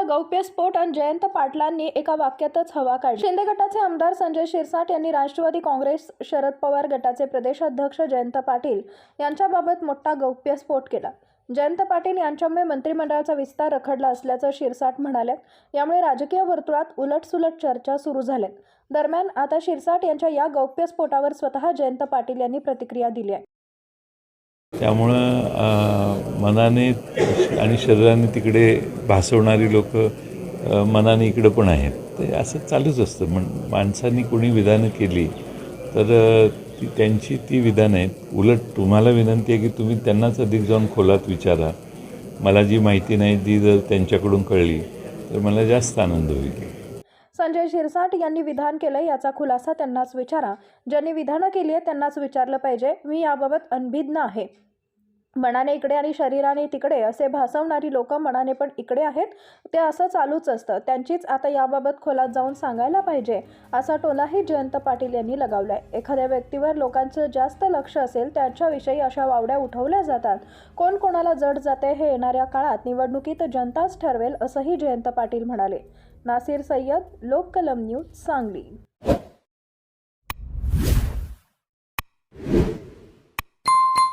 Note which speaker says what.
Speaker 1: गौप्यस्फोट आणि जयंत पाटलांनी एका वाक्यातच हवा काढली. शिंदे गटाचे आमदार संजय शिरसाट यांनी राष्ट्रवादी काँग्रेस शरद पवार गटाचे प्रदेशाध्यक्ष जयंत पाटील यांच्याबाबत मोठा गौप्यस्फोट केला. जयंत पाटील यांच्यामुळे मंत्रिमंडळाचा विस्तार रखडला असल्याचं शिरसाट म्हणाले. यामुळे राजकीय वर्तुळात उलटसुलट चर्चा सुरू झाल्यात दरम्यान आता शिरसाट यांच्या या गौप्यस्फोटावर स्वतः जयंत पाटील यांनी प्रतिक्रिया दिली आहे.
Speaker 2: त्यामुळं मनाने आणि शरीराने तिकडे भासवणारी लोक मनाने इकडं पण आहेत. ते असं चालूच असतं. म्हण माणसांनी कोणी विधानं केली तर ती त्यांची ती विधानं आहेत. उलट तुम्हाला विनंती आहे की तुम्ही त्यांनाच अधिक जाऊन खोलात विचारा. मला जी माहिती नाही ती जर त्यांच्याकडून कळली तर मला जास्त आनंद होईल.
Speaker 1: संजय शिरसाट यांनी विधान केलं याचा खुलासा त्यांनाच विचारा. ज्यांनी विधानं केली आहे त्यांनाच विचारलं पाहिजे. मी याबाबत अनभिज्ञ आहे. मनाने इकडे आणि शरीराने तिकडे असे भासवणारी लोक मनाने पण इकडे आहेत. ते असं चालूच असतं. त्यांचीच आता याबाबत खोलात जाऊन सांगायला पाहिजे असा टोलाही जयंत पाटील यांनी लगावलाय. एखाद्या व्यक्तीवर लोकांचं जास्त लक्ष असेल त्याच्याविषयी अशा वावड्या उठवल्या जातात. कोण कोणाला जड जाते हे येणाऱ्या काळात निवडणुकीत जनताच ठरवेल असंही जयंत पाटील म्हणाले. नासिर सय्यद लोककलम न्यूज सांगली.